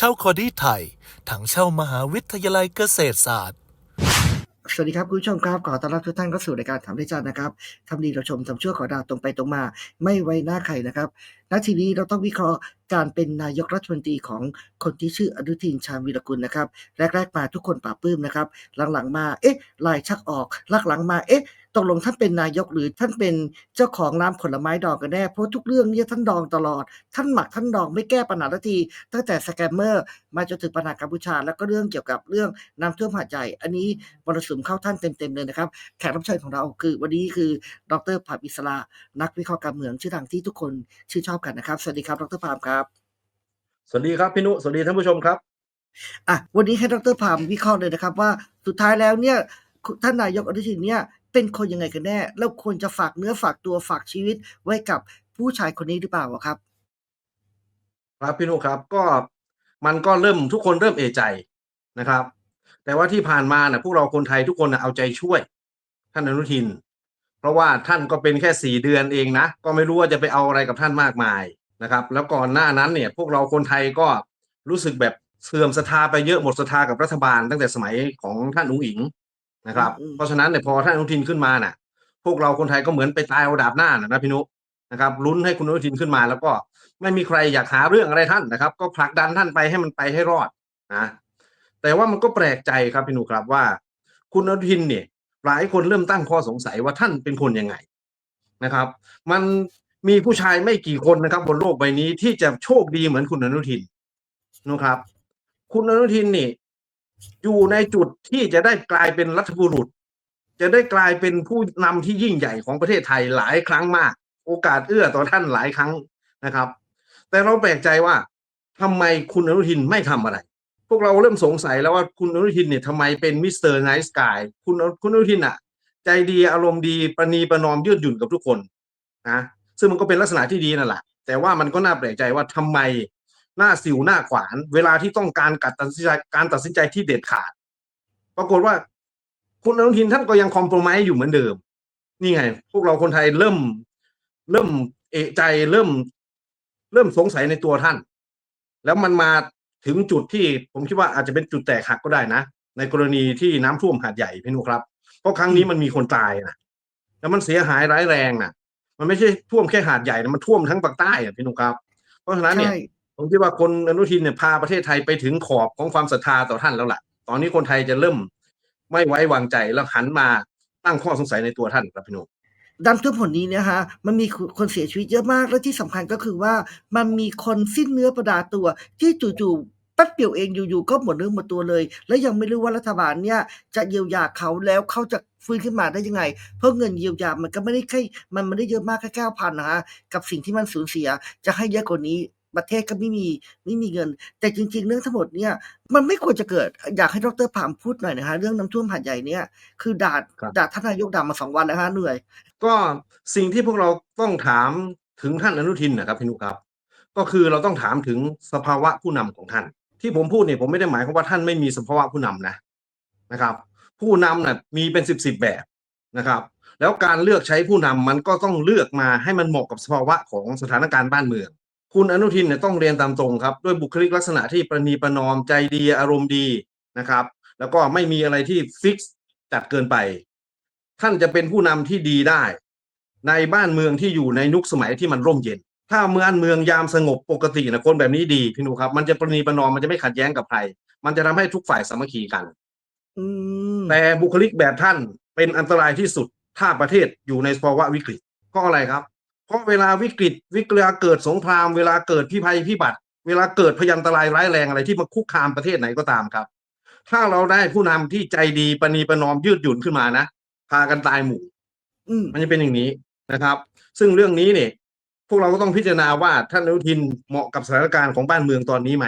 เช่าคอดี้ไทย ถังเช่ามหาวิทยาลัยเกษตรศาสตร์ สวัสดีครับ คุณผู้ชมครับขอต้อนรับทุกท่านเข้าสู่รายการถามได้จันนะครับทำดีเราชมทำชั่วขอดาวตรงไปตรงมา ไม่ไว้หน้าใครนะครับณทีนี้เราต้องวิเคราะห์การเป็นนายกรัฐมนตรีของคนที่ชื่ออนุทินชาญวีรกุลนะครับ แรก ๆ มาทุกคนปราบปลื้มนะครับ หลังๆมาเอ๊ะลายชักออกหลังๆมาเอ๊ะ ตกลงท่านเป็นนายกหรือท่านเป็นเจ้าของน้ำผลไม้ดองกันแน่ เพราะทุกเรื่องเนี่ยท่านดองตลอด ท่านหมักท่านดองไม่แก้ปัญหาทันที ตั้งแต่สแกมเมอร์มาจนถึงปัญหากัมพูชา แล้วก็เรื่องเกี่ยวกับเรื่องน้ำท่วมหาดใหญ่ อันนี้มรสุมเข้าท่านเต็มๆเลยนะครับ แขกรับเชิญของเราคือวันนี้คือดรภาพอิสระนักวิเคราะห์การเมืองชื่อดังที่ทุกคนชื่นชอบกันนะครับ สวัสดีครับ ดรพามครับ สวัสดีครับพี่นุ สวัสดีท่านผู้ชมครับอะวันนี้ให้ดรพามวิเคราะห์เลยนะครับว่าสุดท้ายแล้วเนี่ยท่านนายกอนุทินเนี่ย เป็นคนยังไงกันแน่ แล้วควรจะฝากเนื้อฝากตัวฝากชีวิตไว้กับผู้ชายคนนี้หรือเปล่าอะครับ ครับพี่นุครับก็มันก็เริ่มทุกคนเริ่มเอะใจนะครับ แต่ว่าที่ผ่านมานะพวกเราคนไทยทุกคนนะเอาใจช่วย ท่านอนุทิน เพราะว่าท่านก็เป็นแค่สี่เดือนเองนะ ก็ไม่รู้ว่าจะไปเอาอะไรกับท่านมากมายนะครับ แล้วก่อนหน้านั้นเนี่ย พวกเราคนไทยก็รู้สึกแบบเสื่อมศรัทธาไปเยอะหมดศรัทธากับรัฐบาล ตั้งแต่สมัยของท่านอุ้งอิง นะครับอืมเพราะฉะนั้นเนี่ยพอท่านอนุทินขึ้นมาน่ะ พวกเราคนไทยก็เหมือนไปตายเอาดาบหน้านะนะพี่นุนะครับลุ้นให้คุณอนุทินขึ้นมา แล้วก็ไม่มีใครอยากหาเรื่องอะไรท่านนะครับ ก็ผลักดันท่านไปให้มันไปให้รอดนะแต่ว่ามันก็แปลกใจครับพี่นุครับว่า คุณอนุทินเนี่ยหลายคนเริ่มตั้งข้อสงสัยว่าท่านเป็นคนยังไงนะครับ มันมีผู้ชายไม่กี่คนนะครับ บนโลกใบนี้ที่จะโชคดีเหมือนคุณอนุทินนะครับ คุณอนุทินนี่ อยู่ในจุดที่จะได้กลายเป็นรัฐบุรุษ จะได้กลายเป็นผู้นำที่ยิ่งใหญ่ของประเทศไทยหลายครั้งมาก โอกาสเอื้อต่อท่านหลายครั้งนะครับ แต่เราแปลกใจว่าทำไมคุณอนุทินไม่ทำอะไร พวกเราเริ่มสงสัยแล้วว่าคุณอนุทินเนี่ยทำไมเป็นมิสเตอร์ไนท์สกายคุณคุณอนุทินอะใจดีอารมณ์ดีประนีประนอมยืดหยุ่นกับทุกคนนะซึ่งมันก็เป็นลักษณะที่ดีนั่นแหละแต่ว่ามันก็น่าแปลกใจว่าทำไม หน้าสิวหน้าขวาน เวลาที่ต้องการการตัดสินใจการตัดสินใจที่เด็ดขาด ปรากฏว่า คุณอนุทินท่านก็ยังคอมโพรไมซ์อยู่เหมือนเดิม นี่ไง พวกเราคนไทยเริ่ม เริ่มเอะใจเริ่ม เริ่มสงสัยในตัวท่าน แล้วมันมาถึงจุดที่ผมคิดว่าอาจจะเป็นจุดแตกหักก็ได้นะ ในกรณีที่น้ำท่วมหาดใหญ่พี่นุครับ เพราะครั้งนี้มันมีคนตายนะแล้วมันเสียหายร้ายแรงนะมันไม่ใช่ท่วมแค่หาดใหญ่นะมันท่วมทั้งภาคใต้อะพี่นุครับ เพราะฉะนั้นเนี่ยใช่ ผมคิดว่าคนอนุทินเนี่ยพาประเทศไทยไปถึงขอบของความศรัทธาต่อท่านแล้วล่ะ ตอนนี้คนไทยจะเริ่มไม่ไว้วางใจแล้วหันมาตั้งข้อสงสัยในตัวท่านครับพี่นุดันท่วมผลนี้นะฮะมันมีคนเสียชีวิตเยอะมาก และที่สำคัญก็คือว่ามันมีคนสิ้นเนื้อประดาตัว ที่จู่ๆแป๊บเดียวเองอยู่ๆก็หมดเนื้อหมดตัวเลย และยังไม่รู้ว่ารัฐบาลเนี่ยจะเยียวยาเขาแล้วเขาจะฟื้นขึ้นมาได้ยังไง เพราะเงินเยียวยามันก็ไม่ได้แค่มันไม่ได้เยอะมากแค่เก้าพันนะฮะกับสิ่งที่มันสูญเสียจะให้เยอะกว่านี้ ประเทศก็ไม่มีไม่มีเงิน แต่จริง ๆ เรื่องทั้งหมดเนี่ยมันไม่ควรจะเกิดอยากให้ดรพามพูดหน่อยนะฮะเรื่องน้ำท่วมหาดใหญ่เนี่ยคือด่าครับด่าท่านนายกด่ามาสองวันแล้วฮะเหนื่อย ก็สิ่งที่พวกเราต้องถามถึงท่านอนุทินนะครับพี่หนุครับ ก็คือเราต้องถามถึงสภาวะผู้นำของท่าน ที่ผมพูดเนี่ยผมไม่ได้หมายความว่าท่านไม่มีสภาวะผู้นำนะนะครับ ผู้นำน่ะมีเป็นสิบสิบแบบนะครับ แล้วการเลือกใช้ผู้นำมันก็ต้องเลือกมาให้มันเหมาะกับสภาวะของสถานการณ์บ้านเมือง คุณอนุทินเนี่ยต้องเรียนตามตรงครับ ด้วยบุคลิกลักษณะที่ประนีประนอมใจดีอารมณ์ดีนะครับ แล้วก็ไม่มีอะไรที่ฟิกซ์จัดเกินไป ท่านจะเป็นผู้นำที่ดีได้ ในบ้านเมืองที่อยู่ในยุคสมัยที่มันร่มเย็น ถ้าเมืองเมืองยามสงบปกตินะคนแบบนี้ดีพี่หนูครับ มันจะประนีประนอมมันจะไม่ขัดแย้งกับใคร มันจะทำให้ทุกฝ่ายสามัคคีกันอืมแต่บุคลิกแบบท่านเป็นอันตรายที่สุดถ้าประเทศอยู่ในภาวะวิกฤตเพราะอะไรครับ เพราะเวลาวิกฤตวิกฤตเกิดสงคราม เวลาเกิดพิภัยพิบัติ เวลาเกิดพยันตรายร้ายแรงอะไรที่มาคุกคามประเทศไหนก็ตามครับ ถ้าเราได้ผู้นำที่ใจดีประนีประนอมยืดหยุ่นขึ้นมานะพากันตายหมู่อืมมันจะเป็นอย่างนี้นะครับ ซึ่งเรื่องนี้เนี่ยพวกเราก็ต้องพิจารณาว่าท่านอนุทินเหมาะกับสถานการณ์ของบ้านเมืองตอนนี้ไหม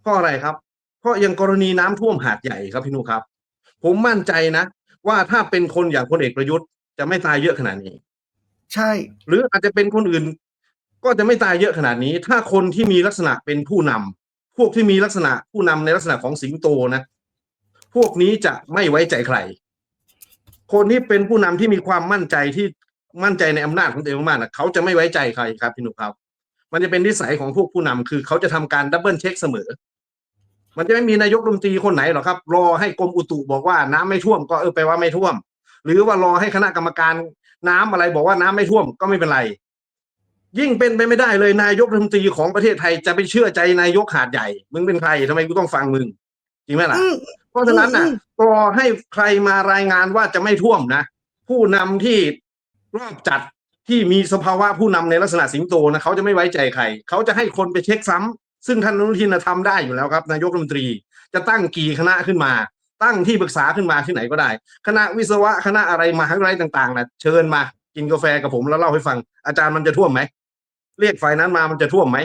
เพราะอะไรครับ เพราะอย่างกรณีน้ำท่วมหาดใหญ่ครับพี่นุครับ ผมมั่นใจนะ ว่าถ้าเป็นคนอย่างพลเอกประยุทธ์จะไม่ตายเยอะขนาดนี้ ใช่ หรืออาจจะเป็นคนอื่น ก็จะไม่ตายเยอะขนาดนี้ ถ้าคนที่มีลักษณะเป็นผู้นำพวกที่มีลักษณะผู้นำในลักษณะของสิงโตนะ พวกนี้จะไม่ไว้ใจใคร คนที่เป็นผู้นำที่มีความมั่นใจที่มั่นใจในอำนาจของตัวเองมากๆนะเขาจะไม่ไว้ใจใครครับพี่หนุ่มครับ มันจะเป็นนิสัยของพวกผู้นำคือเขาจะทำการดับเบิลเช็คเสมอ มันจะไม่มีนายกรัฐมนตรีคนไหนหรอกครับ รอให้กรมอุตุบอกว่าน้ำไม่ท่วมก็เออไปว่าไม่ท่วม หรือว่ารอให้คณะกรรมการ น้ำอะไรบอกว่าน้ำไม่ท่วมก็ไม่เป็นไร ยิ่งเป็นไปไม่ได้เลยนายกรัฐมนตรีของประเทศไทยจะไปเชื่อใจนายกหาดใหญ่ มึงเป็นใครทำไมกูต้องฟังมึง จริงไหมล่ะอืมเพราะฉะนั้นน่ะอืมรอให้ใครมารายงานว่าจะไม่ท่วมนะ ผู้นำที่รอบจัดที่มีสภาวะผู้นำในลักษณะสิงโตนะเขาจะไม่ไว้ใจใคร เขาจะให้คนไปเช็คซ้ำซึ่งท่านอนุทินนะทำได้อยู่แล้วครับ นายกรัฐมนตรี จะตั้งกี่คณะขึ้นมา ตั้งที่ปรึกษาขึ้นมาที่ไหนก็ได้ คณะวิศวะคณะอะไรมหาวิทยาลัยต่างๆนะเชิญมากินกาแฟกับผมแล้วเล่าให้ฟัง อาจารย์มันจะท่วมไหมเรียกฝ่ายนั้นมามันจะท่วมไหม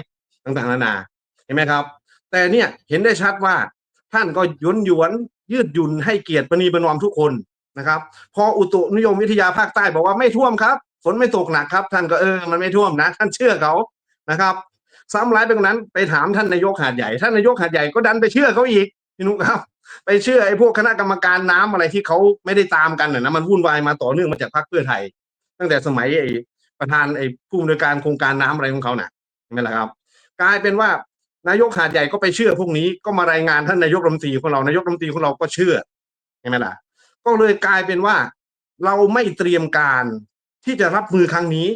ต่างๆนานาเห็นไหมครับ แต่เนี่ยเห็นได้ชัดว่าท่านก็ยวนยวนยืดหยุ่นให้เกียรติประนีประนอมทุกคนนะครับ พออุตุนิยมวิทยาภาคใต้บอกว่าไม่ท่วมครับฝนไม่ตกหนักครับ ท่านก็เออมันไม่ท่วมนะ ท่านเชื่อเขานะครับซ้ำร้ายไปกว่านั้นไปถามท่านนายกหาดใหญ่ ท่านนายกหาดใหญ่ก็ดันไปเชื่อเขาอีกพี่นุกครับ ไปเชื่อไอ้พวกคณะกรรมการน้ำอะไรที่เขาไม่ได้ตามกันน่ะนะมันวุ่นวายมาต่อเนื่องมาจากพรรคเพื่อไทย ตั้งแต่สมัยไอ้ประธานไอ้ผู้อำนวยการโครงการน้ำอะไรของเขาน่ะเห็นไหมละครับ กลายเป็นว่านายกหาดใหญ่ก็ไปเชื่อพวกนี้ก็มารายงานท่านนายกรัฐมนตรีของเรานายกรัฐมนตรีของเราก็เชื่อเห็นไหมล่ะ ก็เลยกลายเป็นว่าเราไม่เตรียมการที่จะรับมือครั้งนี้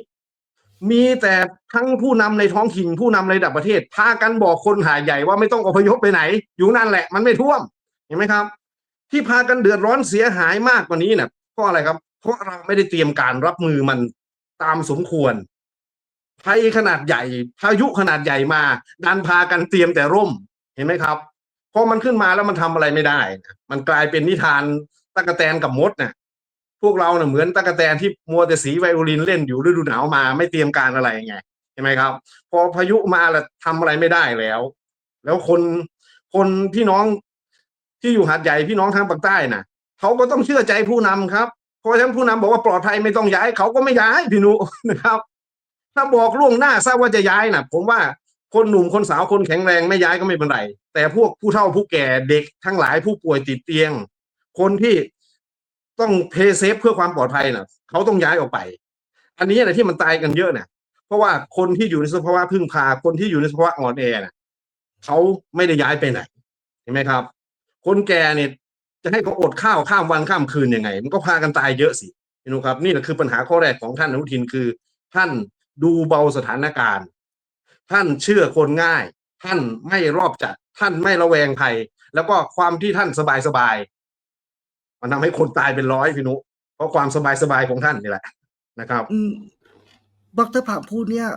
มีแต่ทั้งผู้นำในท้องถิ่นผู้นำในระดับประเทศพากันบอกคนหาใหญ่ว่าไม่ต้องอพยพไปไหน อยู่นั่นแหละ มันไม่ท่วม เห็นไหมครับ ที่พากันเดือดร้อนเสียหายมากกว่านี้เนี่ยเพราะอะไรครับ เพราะเราไม่ได้เตรียมการรับมือมันตามสมควรภัยขนาดใหญ่พายุขนาดใหญ่มา ดันพากันเตรียมแต่ร่มเห็นไหมครับพอมันขึ้นมาแล้วมันทำอะไรไม่ได้ มันกลายเป็นนิทานตะกะแตนกับมดน่ะพวกเราเน่ะเหมือนตะกะแตนที่มัวแต่สีไวโอลินเล่นอยู่ฤดูหนาวมาไม่เตรียมการอะไรไงเห็นไหมครับ พอพายุมาแล้วทำอะไรไม่ได้แล้ว แล้วคนคนพี่น้อง ที่อยู่หาดใหญ่พี่น้องทางภาคใต้น่ะเขาก็ต้องเชื่อใจผู้นำครับเพราะฉะนั้นผู้นำบอกว่าปลอดภัยไม่ต้องย้ายเขาก็ไม่ย้ายพี่นุนะครับ ถ้าบอกล่วงหน้าทราบว่าจะย้ายน่ะ ผมว่าคนหนุ่มคนสาวคนแข็งแรงไม่ย้ายก็ไม่เป็นไรแต่พวกผู้เฒ่าผู้แก่เด็กทั้งหลายผู้ป่วยติดเตียง คนที่ต้องเพย์เซฟเพื่อความปลอดภัยน่ะเขาต้องย้ายออกไป อันนี้แหละที่มันตายกันเยอะน่ะ เพราะว่าคนที่อยู่ในสภาวะพึ่งพาคนที่อยู่ในสภาวะอ่อนแอน่ะเขาไม่ได้ย้ายไปไหนเห็นไหมครับ คนแก่เนี่ยจะให้เขาอดข้าวข้ามวันข้ามคืนยังไง มันก็พากันตายเยอะสิพี่นุครับ นี่แหละคือปัญหาข้อแรกของท่านอนุทินคือ ท่านดูเบาสถานการณ์ ท่านเชื่อคนง่าย ท่านไม่รอบจัด ท่านไม่ระแวงภัยแล้วก็ความที่ท่านสบายสบายๆมันทำให้คนตายเป็นร้อยพี่นุเพราะความสบายสบายๆของท่านนี่แหละนะครับอืมดรผ่าพูดเนี่ย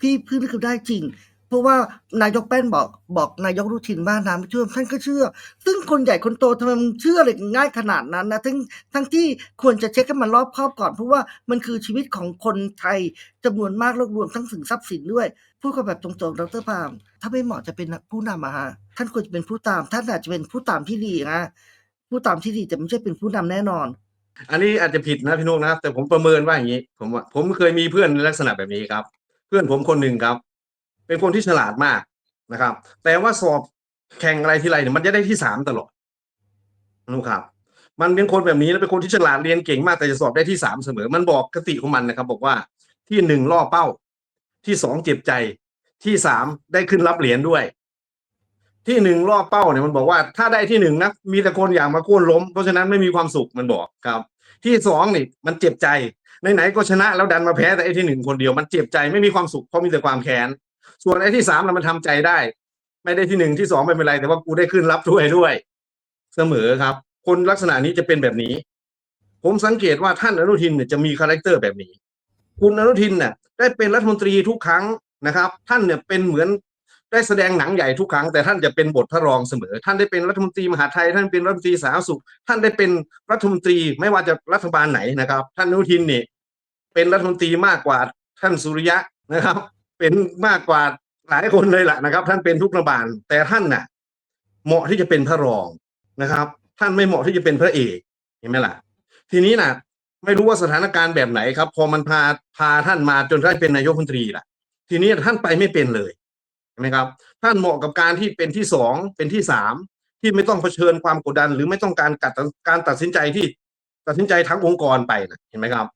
พี่พี่งได้จริง เพราะว่านายกแป้นบอกบอกนายกรุทินว่าน้ำไม่ท่วมท่านก็เชื่อ ซึ่งคนใหญ่คนโตทำไมมันเชื่ออะไรง่ายขนาดนั้นนะทั้งทั้งที่ควรจะเช็คให้มันรอบคอบก่อน เพราะว่ามันคือชีวิตของคนไทยจำนวนมากแล้วรวมทั้งถึงทรัพย์สินด้วย พูดกันแบบตรงๆดรพามถ้าไม่เหมาะจะเป็นผู้นำอะฮะท่านควรจะเป็นผู้ตาม ท่านอาจจะเป็นผู้ตามที่ดีนะผู้ตามที่ดีแต่ไม่ใช่เป็นผู้นำแน่นอนอันนี้อาจจะผิดนะพี่นุกนะแต่ผมประเมินว่าอย่างนี้ ผมว่าผมเคยมีเพื่อนลักษณะแบบนี้ครับ เพื่อนผมคนหนึ่งครับ เป็นคนที่ฉลาดมากนะครับ แต่ว่าสอบแข่งอะไรทีไรเนี่ยมันจะได้ที่สามตลอดนะครับ มันเป็นคนแบบนี้แล้วเป็นคนที่ฉลาดเรียนเก่งมากแต่จะสอบได้ที่สามเสมอ มันบอกคติของมันนะครับ บอกว่าที่หนึ่งล่อเป้า ที่สองเจ็บใจ ที่สามได้ขึ้นรับเหรียญด้วย ที่หนึ่งล่อเป้าเนี่ยมันบอกว่าถ้าได้ที่หนึ่งนะมีแต่คนอยากมาโค่นล้ม เพราะฉะนั้นไม่มีความสุขมันบอกครับ ที่สองนี่มันเจ็บใจไหนๆก็ชนะแล้วดันมาแพ้แต่ไอ้ที่หนึ่งคนเดียวมันเจ็บใจไม่มีความสุขเพราะมีแต่ความแค้น ส่วนไอ้ที่สามน่ะมันทำใจได้ ไม่ได้ที่หนึ่งที่สองไม่เป็นไร แต่ว่ากูได้ขึ้นรับถ้วยด้วย เสมอครับ คนลักษณะนี้จะเป็นแบบนี้ ผมสังเกตว่าท่านอนุทินเนี่ยจะมีคาแรคเตอร์แบบนี้ คุณอนุทินเนี่ยได้เป็นรัฐมนตรีทุกครั้งนะครับ ท่านเนี่ยเป็นเหมือนได้แสดงหนังใหญ่ทุกครั้งแต่ท่านจะเป็นบทพระรองเสมอ ท่านได้เป็นรัฐมนตรีมหาไทย ท่านเป็นรัฐมนตรีสาธารณสุข ท่านได้เป็นรัฐมนตรีไม่ว่าจะรัฐบาลไหนนะครับ ท่านอนุทินเนี่ยเป็นรัฐมนตรีมากกว่าท่านสุริยะนะครับ เป็นมากกว่าหลายคนเลยแหละนะครับ ท่านเป็นทุกรัฐบาลแต่ท่านน่ะ เหมาะที่จะเป็นพระรองนะครับ ท่านไม่เหมาะที่จะเป็นพระเอกเห็นไหมล่ะ ทีนี้น่ะ ไม่รู้ว่าสถานการณ์แบบไหนครับ พอมันพาพาท่านมาจนได้เป็นนายกรัฐมนตรีล่ะ ทีนี้ท่านไปไม่เป็นเลยเห็นไหมครับ ท่านเหมาะกับการที่เป็นที่สองเป็นที่สามที่ไม่ต้องเผชิญความกดดัน หรือไม่ต้องการกัดการตัดสินใจที่ตัดสินใจทั้งองค์กรไปนะเห็นไหมครับ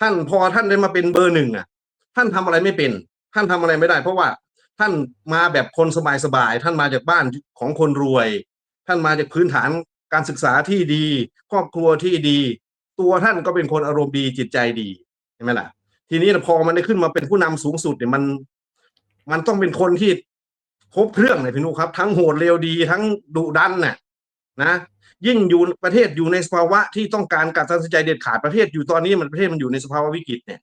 ท่านพอท่านได้มาเป็นเบอร์หนึ่งอะ ท่านทำอะไรไม่เป็น ท่านทำอะไรไม่ได้ เพราะว่าท่านมาแบบคนสบายๆท่านมาจากบ้านของคนรวย ท่านมาจากพื้นฐานการศึกษาที่ดี ครอบครัวที่ดี ตัวท่านก็เป็นคนอารมณ์ดีจิตใจดีใช่ไหมล่ะ ทีนี้พอมันได้ขึ้นมาเป็นผู้นำสูงสุดเนี่ยมัน มันต้องเป็นคนที่ครบเครื่องเลยพี่นุครับ ทั้งโหดเร็วดีทั้งดุดันน่ะนะยิ่งอยู่ประเทศอยู่ในสภาวะที่ต้องการการตัดสินใจเด็ดขาดประเทศอยู่ตอนนี้มันประเทศมันอยู่ในสภาวะวิกฤตเนี่ย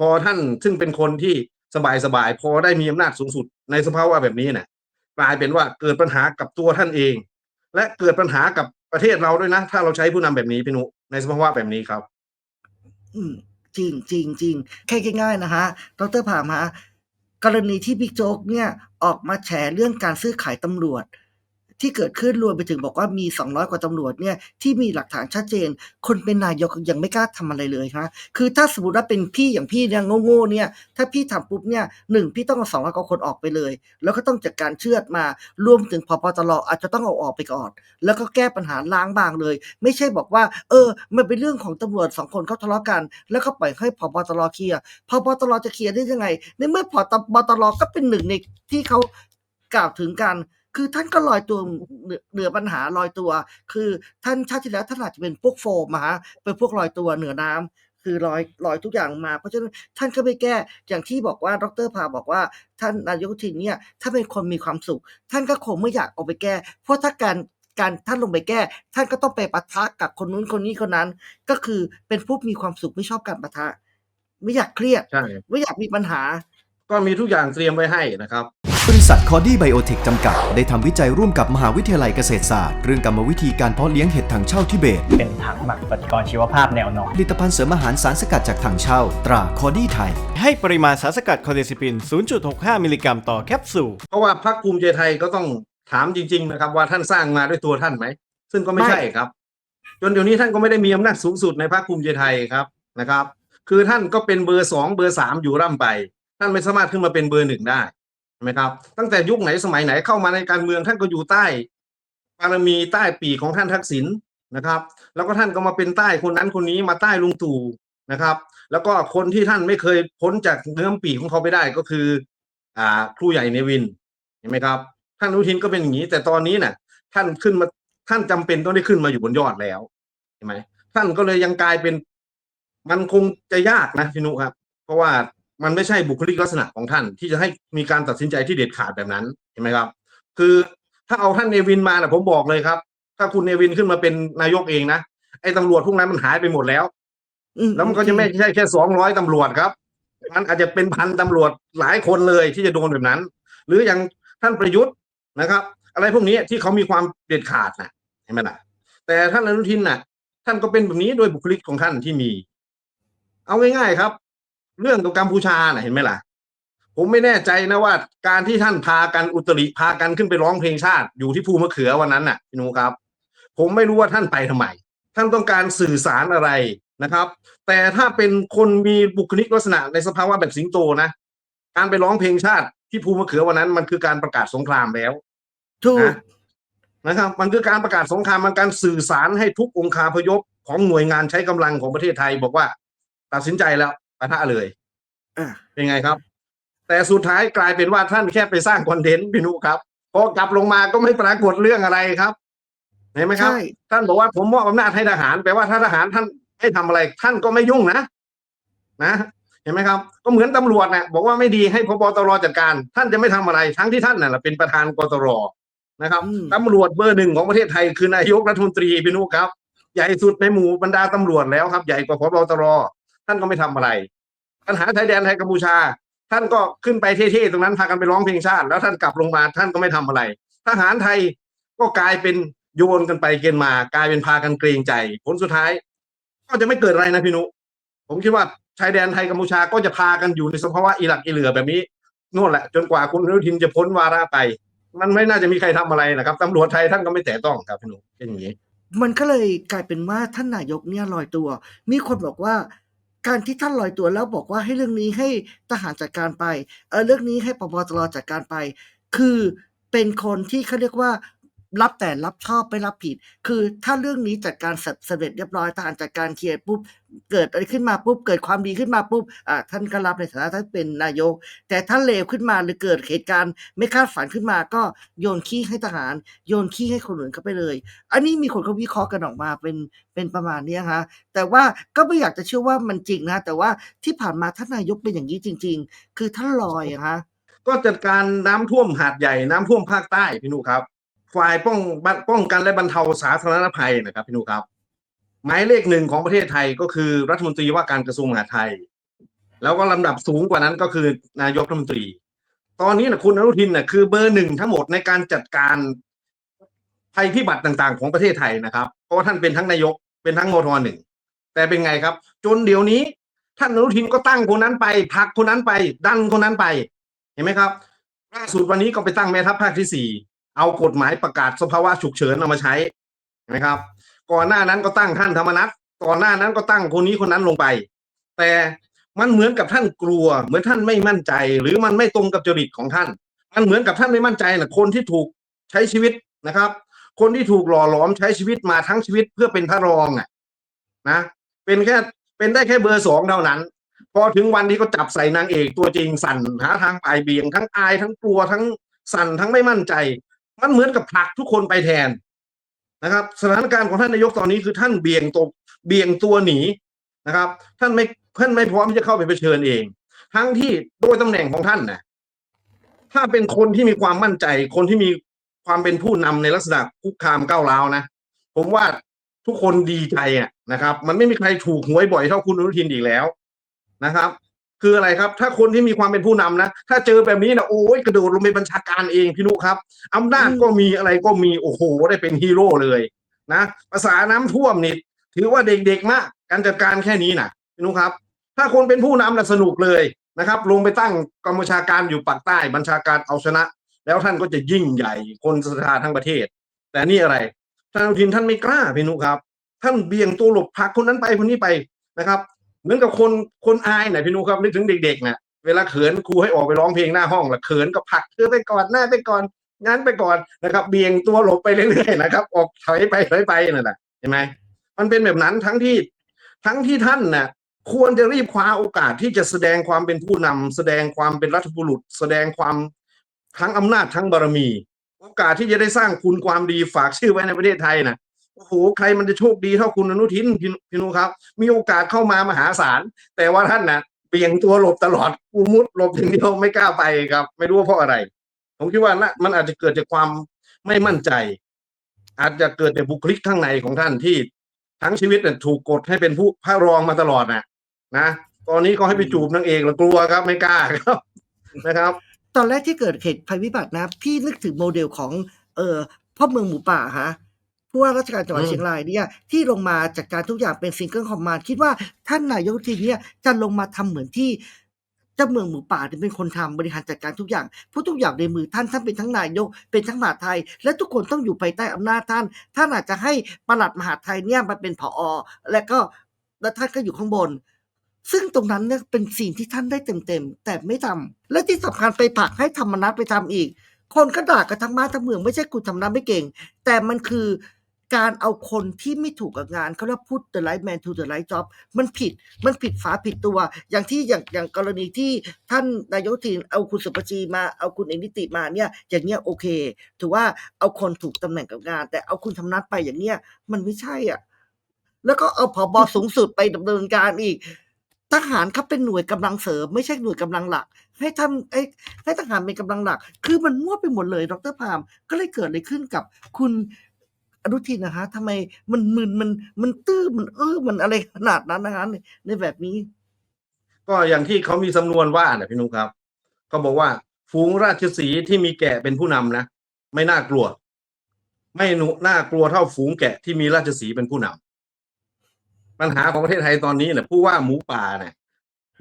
พอท่านซึ่งเป็นคนที่สบายสบายๆพอได้มีอำนาจสูงสุดในสภาวะแบบนี้เนี่ยกลายเป็นว่าเกิดปัญหากับตัวท่านเอง และเกิดปัญหากับประเทศเราด้วยนะ ถ้าเราใช้ผู้นำแบบนี้พี่นุในสภาวะแบบนี้ครับ อืมจริงจริงจริงแค่ง่ายๆนะฮะดรผ่ามากรณีที่บิ๊กโจ๊กเนี่ยออกมาแฉเรื่องการซื้อขายตำรวจ ที่เกิดขึ้นรวมไปถึงบอกว่ามี 200 กว่าตำรวจเนี่ยที่มีหลักฐานชัดเจน คนเป็นนายกยังไม่กล้าทำอะไรเลยฮะคือถ้าสมมติว่าเป็นพี่อย่างพี่เนี่ยโง่ๆเนี่ยถ้าพี่ทำปุ๊บเนี่ยหนึ่งพี่ต้องเอาสองร้อยกว่าคนออกไปเลย แล้วก็ต้องจัดการเชือดมารวมถึงพปตรอาจจะต้องเอาออกไปก่อน แล้วก็แก้ปัญหาล้างบางเลย ไม่ใช่บอกว่า เออ มันเป็นเรื่องของตำรวจสองคนเขาทะเลาะกัน แล้วก็ปล่อยให้พบตรเคลียร์พบตรจะเคลียร์ได้ยังไง ในเมื่อพบตรก็เป็นหนึ่งในที่เขากล่าวถึงกัน คือท่านก็ลอยตัวเหนือเหนือปัญหาลอยตัว คือท่านชาติที่แล้วท่านอาจจะเป็นพวกโฟมมาฮะเป็นพวกลอยตัวเหนือน้ำคือลอยลอยทุกอย่างมา เพราะฉะนั้นท่านก็ไม่แก้อย่างที่บอกว่าดรพาบอกว่าท่านนายกทินเนี่ยถ้าเป็นคนมีความสุข ท่านก็คงไม่อยากเอาไปแก้ เพราะถ้าการการท่านลงไปแก้ ท่านก็ต้องไปปะทะกับคนนู้นคนนี้คนนั้น ก็คือเป็นผู้มีความสุขไม่ชอบการปะทะ ไม่อยากเครียดใช่ไม่อยากมีปัญหา ก็มีทุกอย่างเตรียมไว้ให้นะครับ บริษัทคอดี้ไบโอเทคจำกัด ได้ทำวิจัยร่วมกับมหาวิทยาลัยเกษตรศาสตร์ เรื่องกรรมวิธีการเพาะเลี้ยงเห็ดถังเช่าทิเบต เป็นถังหมักปฏิกรณ์ชีวภาพแนวนอนผลิตภัณฑ์เสริมอาหารสารสกัดจากถังเช่า ตราคอดี้ไทย ให้ปริมาณสารสกัดคอเดซิปิน 0.65 มิลลิกรัมต่อแคปซูล เพราะว่าพรรคภูมิใจไทยก็ต้องถามจริง ๆ นะครับ ว่าท่านสร้างมาด้วยตัวท่านไหม ซึ่งก็ไม่ไม่ใช่ครับ จนเดี๋ยวนี้ท่านก็ไม่ได้มีอำนาจสูงสุดในพรรคภูมิใจไทยครับนะครับ คือท่านก็เป็นเบอร์สองเบอร์สามอยู่ร่ำไป ท่านไม่สามารถขึ้นมาเป็นเบอร์หนึ่งได้ใช่ ไหมครับ ตั้งแต่ยุคไหนสมัยไหนเข้ามาในการเมืองท่านก็อยู่ใต้บารมีใต้ปีกของท่านทักษิณนะครับ แล้วก็ท่านก็มาเป็นใต้คนนั้นคนนี้มาใต้ลุงตู่นะครับ แล้วก็คนที่ท่านไม่เคยพ้นจากเนื้อปีกของเขาไปได้ก็คือ อ่าครูใหญ่เนวินเห็นไหมครับ ท่านอนุทินก็เป็นอย่างนี้ แต่ตอนนี้น่ะ ท่านขึ้นมาท่านจำเป็นต้องได้ขึ้นมาอยู่บนยอดแล้วเห็นไหมท่านก็เลยยังกลายเป็น มันคงจะยากนะพี่นุครับ เพราะว่า มันไม่ใช่บุคลิกลักษณะของท่าน ที่จะให้มีการตัดสินใจที่เด็ดขาดแบบนั้นเห็นไหมครับ คือถ้าเอาท่านเนวินมาน่ะผมบอกเลยครับ ถ้าคุณเนวินขึ้นมาเป็นนายกเองนะไอ้ตำรวจพวกนั้นมันหายไปหมดแล้วอืแล้วมันก็จะไม่ใช่แค่สองร้อยตำรวจครับมันอาจจะเป็นพันตำรวจหลายคนเลยที่จะโดนแบบนั้น หรืออย่างท่านประยุทธ์นะครับ อะไรพวกนี้ที่เขามีความเด็ดขาดนะเห็นไหมล่ะ แต่ท่านอนุทินน่ะ ท่านก็เป็นแบบนี้โดยบุคลิกของท่านที่มี เอาง่ายๆครับ เรื่องกับกัมพูชาน่ะเห็นไหมล่ะ ผมไม่แน่ใจนะว่า การที่ท่านพากันอุตริพากันขึ้นไปร้องเพลงชาติ อยู่ที่ภูมะเขือวันนั้นน่ะพี่หนูครับ ผมไม่รู้ว่าท่านไปทำไม ท่านต้องการสื่อสารอะไรนะครับ แต่ถ้าเป็นคนมีบุคลิกลักษณะในสภาวะแบบสิงโตนะ การไปร้องเพลงชาติที่ภูมะเขือวันนั้น มันคือการประกาศสงครามแล้วถูกนะนะครับ มันคือการประกาศสงครามมันการสื่อสารให้ทุกองคาพยพของหน่วยงานใช้กำลังของประเทศไทย บอกว่า ตัดสินใจแล้ว ปะทะเลยอะเป็นไงครับ แต่สุดท้ายกลายเป็นว่าท่านแค่ไปสร้างคอนเทนต์พี่นุครับพอกลับลงมาก็ไม่ปรากฏเรื่องอะไรครับเห็นไหมครับใช่ท่านบอกว่าผมมอบอำนาจให้ทหารแปลว่าถ้าทหารท่านให้ทำอะไร ท่านก็ไม่ยุ่งนะ นะเห็นไหมครับ ก็เหมือนตำรวจนะบอกว่าไม่ดีให้พบตรจัดการ ท่านจะไม่ทำอะไร ทั้งที่ท่านน่ะเป็นประธานกตรนะครับอืมตำรวจเบอร์หนึ่งของประเทศไทยคือนายกรัฐมนตรีพี่นุครับ ใหญ่สุดในหมู่บรรดาตำรวจแล้วครับ ใหญ่กว่าพบตร ท่านก็ไม่ทำอะไร ปัญหาชายแดนไทยกัมพูชา ท่านก็ขึ้นไปเท่ๆตรงนั้นพากันไปร้องเพลงชาติ แล้วท่านกลับลงมาท่านก็ไม่ทำอะไร ทหารไทยก็กลายเป็นโยนกันไปเกณฑ์มากลายเป็นพากันเกรงใจ ผลสุดท้าย ก็จะไม่เกิดอะไรนะพี่นุผมคิดว่าชายแดนไทยกัมพูชาก็จะพากันอยู่ในสภาวะอิหลักอิเหลือแบบนี้นู่นแหละ จนกว่าคุณอนุทินจะพ้นวาระไป มันไม่น่าจะมีใครทำอะไรนะครับตำรวจไทยท่านก็ไม่แตะต้องครับพี่นุเป็นอย่างนี้ มันก็เลยกลายเป็นว่าท่านนายกเนี่ยลอยตัว มีคนบอกว่า การที่ท่านลอยตัวแล้วบอกว่าให้เรื่องนี้ให้ทหารจัดการไปเออเรื่องนี้ให้ปปตรจัดการไป คือเป็นคนที่เขาเรียกว่า รับแต่รับชอบไม่รับผิด คือถ้าเรื่องนี้จัดการเสร็จเรียบร้อยทหารจัดการเคลียร์ปุ๊บ เกิดอะไรขึ้นมาปุ๊บ เกิดความดีขึ้นมาปุ๊บอ่าท่านก็รับในฐานะท่านเป็นนายก แต่ถ้าเลวขึ้นมาหรือเกิดเหตุการณ์ ไม่คาดฝันขึ้นมาก็โยนขี้ให้ทหาร โยนขี้ให้คนอื่นเข้าไปเลย อันนี้มีคนเขาวิเคราะห์กันออกมาเป็นเป็นประมาณนี้ฮะแต่ว่าก็ไม่อยากจะเชื่อว่ามันจริงนะ แต่ว่าที่ผ่านมาท่านนายกเป็นอย่างนี้จริง ๆ คือท่านลอยอะฮะก็จัดการน้ำท่วมหาดใหญ่น้ำท่วมภาคใต้พี่นุครับ ฝ่ายป้องบัป้องกันและบรรเทาสาธารณภัยนะครับพี่นุครับ หมายเลขหนึ่งของประเทศไทยก็คือรัฐมนตรีว่าการกระทรวงมหาดไทย แล้วก็ลำดับสูงกว่านั้นก็คือนายกรัฐมนตรี ตอนนี้นะคุณอนุทินนะคือเบอร์หนึ่งทั้งหมดในการจัดการภัยพิบัติต่างๆ ของประเทศไทยนะครับ เพราะว่าท่านเป็นทั้งนายกเป็นทั้งมทหนึ่งแต่เป็นไงครับ จนเดี๋ยวนี้ท่านอนุทินก็ตั้งคนนั้นไปผลักคนนั้นไป ดันคนนั้นไป เห็นไหมครับล่าสุดวันนี้ก็ไปตั้งแม่ทัพภาคที่สี่ เอากฎหมายประกาศสภาวะฉุกเฉินเอามาใช้นไหมครับ ก่อนหน้านั้นก็ตั้งท่านธรรมนัฐก่อนหน้านั้นก็ตั้งคนนี้คนนั้นลงไป แต่มันเหมือนกับท่านกลัว เหมือนท่านไม่มั่นใจ หรือมันไม่ตรงกับจริตของท่าน มันเหมือนกับท่านไม่มั่นใจนะคนที่ถูกใช้ชีวิตนะครับ คนที่ถูกหล่อหลอมใช้ชีวิตมาทั้งชีวิตเพื่อเป็นพระรองอะนะเป็นแค่เป็นได้แค่เบอร์สองเท่านั้น พอถึงวันที่เขาจับใส่นางเอกตัวจริงสั่นหาทางปลายเบี่ยงทั้งอายทั้งกลัวทั้งสั่นทั้งไม่มั่นใจ มันเหมือนกับผลักทุกคนไปแทนนะครับ สถานการณ์ของท่านนายกตอนนี้คือท่านเบี่ยงตัวเบี่ยงตัวหนีนะครับ ท่านไม่ท่านไม่พร้อมที่จะเข้าไปเผชิญเอง ทั้งที่โดยตำแหน่งของท่านนะถ้าเป็นคนที่มีความมั่นใจ คนที่มีความเป็นผู้นำในลักษณะคุกคามก้าวร้าวนะผมว่าทุกคนดีใจอะนะครับ มันไม่มีใครถูกหวยบ่อยเท่าคุณอนุทินอีกแล้วนะครับ คืออะไรครับ ถ้าคนที่มีความเป็นผู้นำนะ ถ้าเจอแบบนี้นะโอ้ยกระโดดลงไปบัญชาการเองพี่นุครับอำนาจก็มีอะไรก็มีโอ้โหได้เป็นฮีโร่เลยนะภาษาน้ำท่วมนี่ถือว่าเด็กๆมากการจัดการแค่นี้นะพี่นุครับ ถ้าคนเป็นผู้นำนะสนุกเลยนะครับ ลงไปตั้งกองบัญชาการอยู่ปากใต้บัญชาการเอาชนะ แล้วท่านก็จะยิ่งใหญ่คนศรัทธาทั้งประเทศ แต่นี่อะไรท่านอนุทินท่านไม่กล้าพี่นุครับ ท่านเบี่ยงตัวหลบผลักคนนั้นไปคนนี้ไปนะครับ เหมือนกับคนคนอายไหนพี่นุครับนึกถึงเด็กๆนะเวลาเขินครูให้ออกไปร้องเพลงหน้าห้องละเขินก็ผักเธอไปก่อนหน้าไปก่อนงั้นไปก่อนนะครับ เบี่ยงตัวหลบไปเรื่อยๆนะครับ ออกถอยไปถอยไปนั่นแหละเห็นไหมมันเป็นแบบนั้นทั้งที่ทั้งที่ท่านน่ะควรจะรีบคว้าโอกาสที่จะแสดงความเป็นผู้นำแสดงความเป็นรัฐบุรุษ แสดงความทั้งอำนาจทั้งบารมี โอกาสที่จะได้สร้างคุณความดีฝากชื่อไว้ในประเทศไทยนะ โอ้โหใครมันจะโชคดีเท่าคุณอนุทินพี่นุครับ มีโอกาสเข้ามามหาศาลแต่ว่าท่านนะเบี่ยงตัวหลบตลอดกูมุดหลบอย่างเดียวไม่กล้าไปครับ ไม่รู้ว่าเพราะอะไร ผมคิดว่านะมันอาจจะเกิดจากความไม่มั่นใจ อาจจะเกิดจากบุคลิกข้างในของท่านที่ทั้งชีวิตน่ะถูกกดให้เป็นผู้พระรองมาตลอดนะนะตอนนี้ก็ให้ไปจูบนางเอกแล้วกลัวครับไม่กล้าครับนะครับ ตอนแรกที่เกิดเหตุภัยพิบัตินะ พี่นึกถึงโมเดลของ เอ่อพ่อเมืองหมูป่าฮะ ผู้ว่าราชการจังหวัดอืมเชียงรายเนี่ยที่ลงมาจัดการทุกอย่างเป็นซิงเกิลคอมมานด์คิดว่าท่านนายกรัฐมนตรีเนี่ยจะลงมาทำเหมือนที่เจ้าเมืองหมูป่าเนี่ยเป็นคนทำบริหารจัดการทุกอย่างเพราะทุกอย่างในมือท่านท่านเป็นทั้งนายกเป็นทั้งมหาดไทย และทุกคนต้องอยู่ภายใต้อำนาจท่าน ท่านอาจจะให้ปลัดมหาดไทยเนี่ยมาเป็นผอและก็แล้วท่านก็อยู่ข้างบน ซึ่งตรงนั้นเนี่ยเป็นสิ่งที่ท่านได้เต็มๆแต่ไม่ทำและที่สำคัญไปผลักให้ธรรมนัตไปทำอีก คนก็ด่ากันทั้งบ้านทั้งเมืองไม่ใช่คุณธรรมนัตไม่เก่ง แต่มันคือ การเอาคนที่ไม่ถูกกับงานเขาเรียกพูด the right man to the right job มันผิดมันผิดฝาผิดตัว อย่างที่อย่างอย่างกรณีที่ท่านนายกทีนเอาคุณสุปจีมาเอาคุณเอกนิติมาเนี่ยอย่างเงี้ยโอเค ถือว่าเอาคนถูกตำแหน่งกับงาน แต่เอาคุณธรรมนัตไปอย่างเงี้ยมันไม่ใช่อะแล้วก็เอาผบสูงสุดไปดำเนินการอีกทหารเขาเป็นหน่วยกำลังเสริม ไม่ใช่หน่วยกำลังหลัก ให้ทำให้ให้ทหารเป็นกำลังหลัก คือมันมั่วไปหมดเลย ดรพามก็เลยเกิดอะไรขึ้นกับคุณ อนุทินนะฮะทำไมมันมึนมันมันตื้อมันเออมันอะไรขนาดนั้นนะฮะในในแบบนี้ ก็อย่างที่เขามีสำนวนว่านะพี่นุครับเขาบอกว่า ฝูงราชสีห์ที่มีแกะเป็นผู้นำนะ ไม่น่ากลัว ไม่หนุน่ากลัวเท่าฝูงแกะที่มีราชสีห์เป็นผู้นำปัญหาของประเทศไทยตอนนี้เนี่ยผู้ว่าหมูป่าเนี่ย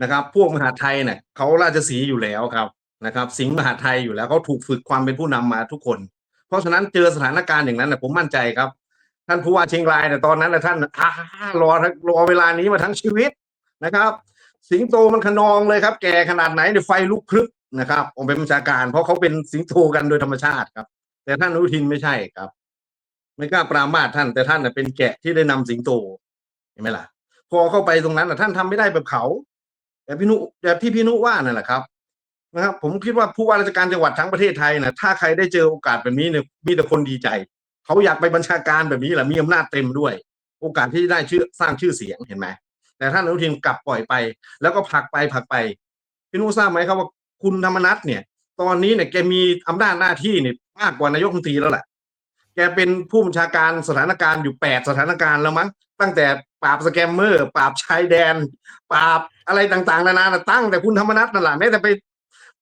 นะครับ พวกมหาไทยเนี่ยเขาราชสีห์อยู่แล้วครับนะครับ สิงห์มหาไทยอยู่แล้วเขาถูกฝึกความเป็นผู้นำมาทุกคน เพราะฉะนั้นเจอสถานการณ์อย่างนั้นนะผมมั่นใจครับ ท่านผู้ว่าเชียงรายเนี่ยตอนนั้นนะท่านอ่ารอรอเวลานี้มาทั้งชีวิตนะครับ สิงโตมันขนองเลยครับ แก่ขนาดไหนเนี่ยไฟลุกพรึบนะครับองค์เป็นบัญชาการ เพราะเขาเป็นสิงโตกันโดยธรรมชาติครับ แต่ท่านอนุทินไม่ใช่ครับ ไม่กล้าปรามาสท่านแต่ท่านน่ะเป็นแกะที่ได้นำสิงโตเห็นไหมล่ะ พอเข้าไปตรงนั้นน่ะท่านทำไม่ได้แบบเขา แต่พี่นุแต่ที่พี่นุว่านั่นแหละครับ นะครับผมคิดว่าผู้ว่าราชการจังหวัดทั้งประเทศไทยนะถ้าใครได้เจอโอกาสแบบนี้เนี่ยมีแต่คนดีใจ เขาอยากไปบัญชาการแบบนี้แหละมีอำนาจเต็มด้วย โอกาสที่จะได้ชื่อสร้างชื่อเสียงเห็นไหมแต่ท่านอนุทินกลับปล่อยไป แล้วก็ผลักไปผลักไปพี่นุ้ทราบไหมครับว่าคุณธรรมนัฐเนี่ย ตอนนี้เนี่ยแกมีอำนาจหน้าที่เนี่ยมากกว่านายกรัฐมนตรีแล้วแหละแกเป็นผู้บัญชาการสถานการณ์อยู่แปดสถานการณ์แล้วมั้งตั้งแต่ปราบสแกมเมอร์ ปราบชายแดน ปราบอะไรต่างๆ นานาตั้งแต่คุณธรรมนัฐนั่นแหละแม้แต่ไป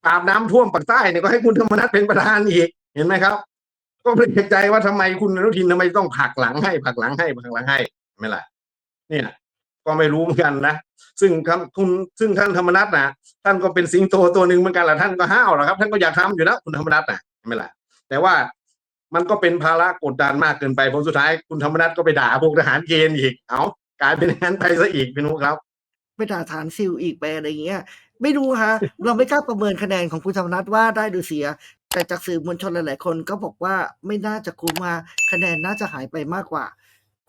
ปราบน้ำท่วมปากใต้เนี่ยก็ให้คุณธรรมนัฐเป็นประธานอีก เห็นไหมครับ ก็เป็นใจว่าทำไมคุณอนุทินทำไมต้องผักหลังให้ผักหลังให้ผักหลังให้ไหมล่ะ เนี่ย ก็ไม่รู้เหมือนกันนะซึ่งครับคุณซึ่งท่านธรรมนัฐนะท่านก็เป็นสิงโตตัวหนึ่งเหมือนกันแหละท่านก็ห้าวแหละครับ ท่านก็อยากทำอยู่นะคุณธรรมนัฐนะไหมล่ะ แต่ว่ามันก็เป็นภาระกดดันมากเกินไปผลสุดท้ายคุณธรรมนัฐก็ไปด่าพวกทหารเกณฑ์อีก เอากลายเป็นงั้นไปซะอีกพี่นุครับ ไปด่าฐานซิลอีกไปอะไรอย่างเงี้ย ไม่รู้ฮะ เราไม่กล้าประเมินคะแนนของคุณธรรมนัฐว่าได้หรือเสีย แต่จากสื่อมวลชนหลาย ๆ คนก็บอกว่าไม่น่าจะคุ้มมาคะแนนน่าจะหายไปมากกว่า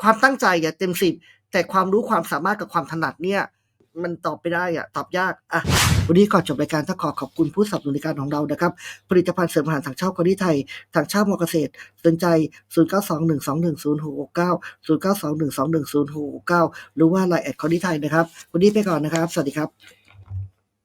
ความตั้งใจอย่าเต็มสิบแต่ความรู้ความสามารถกับความถนัดเนี่ย มันตอบไปได้อะตอบยากอะวันนี้ก่อนจบรายการต้องขอขอบคุณผู้สนับสนุนรายการของเรานะครับ ผลิตภัณฑ์เสริมอาหารถังเช่าคนที่ไทยถังเช่ามอเกษตร สนใจ 0921210669 0921210669 หรือว่าไลน์แอดคนที่ไทยนะครับ วันนี้ไปก่อนนะครับ สวัสดีครับ